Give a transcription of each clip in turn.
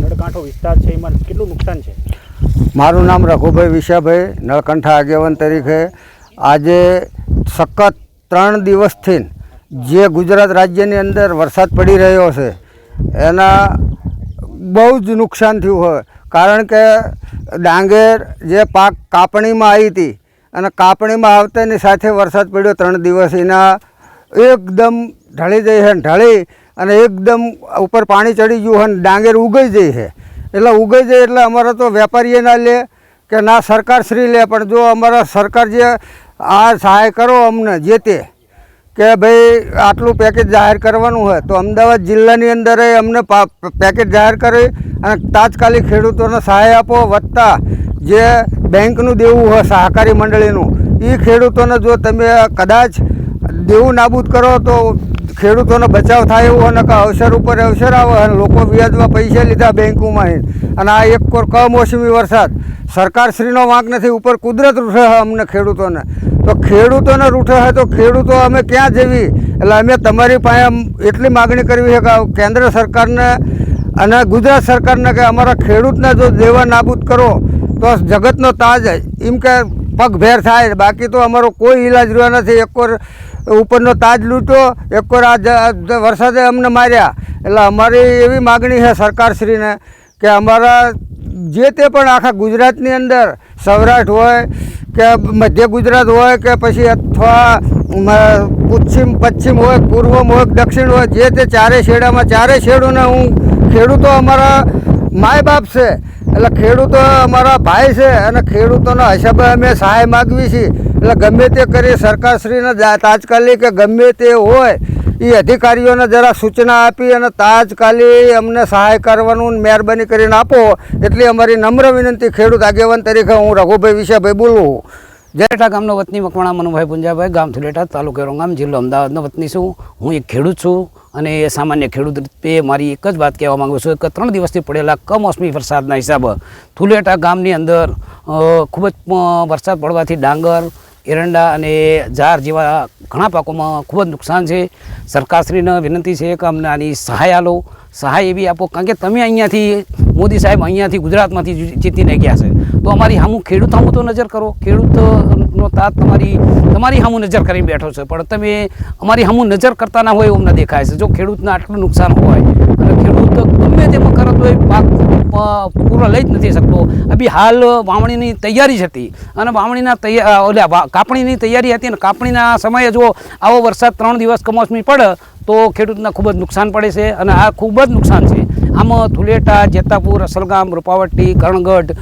નળકાંઠો વિસ્તાર છે, એમાં કેટલું નુકસાન છે? મારું નામ રઘુભાઈ વિશાભાઈ, નળકંઠા આગેવાન તરીકે. આજે સખત ત્રણ દિવસથી જે ગુજરાત રાજ્યની અંદર વરસાદ પડી રહ્યો છે, એના બહુ જ નુકસાન થયું હોય. કારણ કે ડાંગેર જે પાક કાપણીમાં આવી હતી, અને કાપણીમાં આવતાની સાથે વરસાદ પડ્યો ત્રણ દિવસ. એના એકદમ ઢળી જઈ છે ઢળી અને એકદમ ઉપર પાણી ચડી ગયું હોય ડાંગેર ઉગઈ જાય છે. એટલે ઉગઈ જાય એટલે અમારે તો વેપારીએ ના લે કે ના સરકાર શ્રી લે, પણ જો અમારા સરકાર જે આ સહાય કરો અમને જે તે, કે ભાઈ આટલું પેકેજ જાહેર કરવાનું હોય, તો અમદાવાદ જિલ્લાની અંદર અમને પેકેજ જાહેર કરી અને તાત્કાલિક ખેડૂતોને સહાય આપો, વત્તા જે બેંકનું દેવું હોય, સહકારી મંડળીનું એ ખેડૂતોને જો તમે કદાચ દેવું નાબૂદ કરો તો ખેડૂતોનો બચાવ થાય એવું અને અવસર ઉપર અવસર આવે અને લોકો વ્યાજમાં પૈસા લીધા બેંકોમાં અને આ એક કોર કમોસમી વરસાદ. સરકારશ્રીનો વાંક નથી, ઉપર કુદરત રૂઠે છે અમને ખેડૂતોને. તો ખેડૂતોને રૂઠે છે તો ખેડૂતો અમે ક્યાં જેવી? એટલે અમે તમારી પાસે એટલી માગણી કરવી છે કે કેન્દ્ર સરકારને અને ગુજરાત સરકારને કે અમારા ખેડૂતને જો દેવા નાબૂદ કરો, તો જગતનો તાજ એમ કે પગભેર થાય. બાકી તો અમારો કોઈ ઈલાજ રહ્યો નથી. એકવાર ઉપરનો તાજ લૂંટ્યો. એકવાર આ વરસાદે અમને માર્યા. એટલે અમારી એવી માગણી છે સરકારશ્રીને કે અમારા જે તે પણ આખા ગુજરાતની અંદર સૌરાષ્ટ્ર હોય કે મધ્ય ગુજરાત હોય કે પછી અથવા પશ્ચિમ પશ્ચિમ હોય, પૂર્વમાં હોય, દક્ષિણ હોય, જે તે ચારે શેડામાં, ચારે શેડોને હું ખેડૂતો અમારા માય બાપ છે. એટલે ખેડૂતો અમારા ભાઈ છે અને ખેડૂતોના હિસાબે અમે સહાય માગવી છીએ એટલે ગમે તે કરી સરકારશ્રીને તાત્કાલિક ગમે તે હોય, એ અધિકારીઓને જરા સૂચના આપી અને તાજકાલી અમને સહાય કરવાનું મહેરબાની કરીને આપો. એટલી અમારી નમ્ર વિનંતી ખેડૂત આગેવાન તરીકે હું રઘુભાઈ વિશાભાઈ બોલું. જેઠા ગામનો વતની મકવાણા મનુભાઈ પુંજાભાઈ, ગામ થુલેટા તાલુકો રોંગામ જિલ્લો અમદાવાદનો વતની છું. હું એક ખેડૂત છું અને સામાન્ય ખેડૂત રૂપે મારી એક જ વાત કહેવા માગું છું કે ત્રણ દિવસથી પડેલા કમોસમી વરસાદના હિસાબે થુલેટા ગામની અંદર ખૂબ જ વરસાદ પડવાથી ડાંગર, એરંડા અને ઝાર જેવા ઘણા પાકોમાં ખૂબ જ નુકસાન છે. સરકારશ્રીને વિનંતી છે કે અમને આની સહાય આલો. સહાય એવી આપો. કારણ કે તમે અહીંયાથી મોદી સાહેબ અહીંયાથી ગુજરાતમાંથી જીતીને ગયા છે. તો અમારી સામું ખેડૂત હામું તો નજર કરો. ખેડૂતનો તાત તમારી તમારી હામું નજર કરીને બેઠો છે. પણ તમે અમારી હામું નજર કરતા ના હોય એવું અમને દેખાય છે. જો ખેડૂતને આટલું નુકસાન હોય, અને ખેડૂત ગમે તે કરત હોય, પાક પૂરો લઈ જ નથી શકતો. અભી હાલ વાવણીની તૈયારી જ હતી. અને વાવણીના તૈયાર વા- કાપણીની તૈયારી હતી અને કાપણીના સમયે જો આવો વરસાદ ત્રણ દિવસ કમોસમી પડે, તો ખેડૂતને ખૂબ જ નુકસાન પડે છે અને આ ખૂબ જ નુકસાન છે. આમાં ધુલેટા જેતાપુર અસલગામ રૂપાવટી કરણગઢ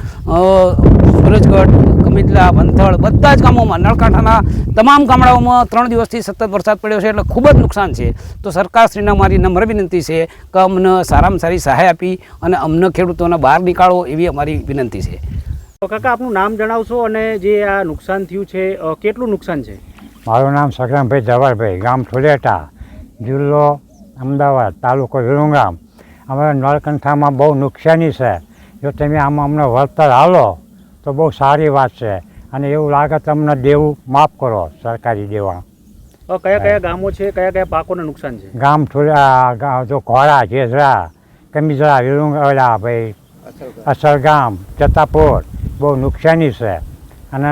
સુરજગઢ કમિદલા વંથળ બધા જ ગામોમાં નળકાંઠાના તમામ ગામડાઓમાં ત્રણ દિવસથી સતત વરસાદ પડ્યો છે એટલે ખૂબ જ નુકસાન છે. તો સરકારશ્રીના મારી નમ્ર વિનંતી છે કે અમને સારામાં સારી સહાય આપી અને અમને ખેડૂતોને બહાર નીકાળો એવી અમારી વિનંતી છે. તો કાકા આપનું નામ જણાવશો અને જે આ નુકસાન થયું છે કેટલું નુકસાન છે? મારું નામ સકરામભાઈ જવારભાઈ ગામ ઠુલેટા જિલ્લો અમદાવાદ તાલુકો વિરુંગામ અમારા નળકંઠામાં બહુ નુકસાની છે. જો તમે આમાં અમને વળતર હાલો તો બહુ સારી વાત છે. અને એવું લાગે તમને દેવું માફ કરો સરકારી દેવા. કયા કયા ગામો છે કયા કયા પાકોને નુકસાન છે? ગામ ઠુલા જો ઘોડા જેસરા કમીજરા વિરુંગા ભાઈ અસરગામ. જતાપોર બહુ નુકસાની છે. અને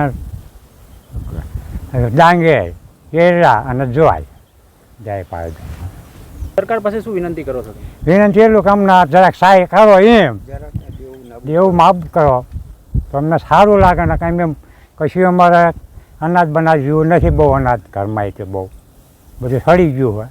ડાંગેર કેરળા અને જોવાય જય પાડ સરકાર પાસે શું વિનંતી કરો છો વિનંતી એટલું કે અમને જરાક સહાય કરો એમ. દેવું માફ કરો. તો અમને સારું લાગે ને કાંઈ એમ કશું અમારે અનાજ બનાજ જેવું નથી બહુ અનાજ ઘરમાં એટલે બહુ. બધું સડી ગયું હોય.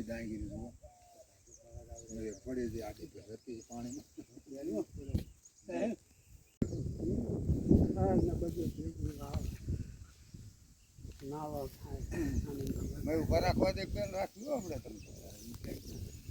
પાણી દાઈ ગયું છે પડે છે આટલી ભરતી પાણી નાવા ખાય મેં ઊભા રાખવા દે પેલ રાખ્યું આપણે તમને.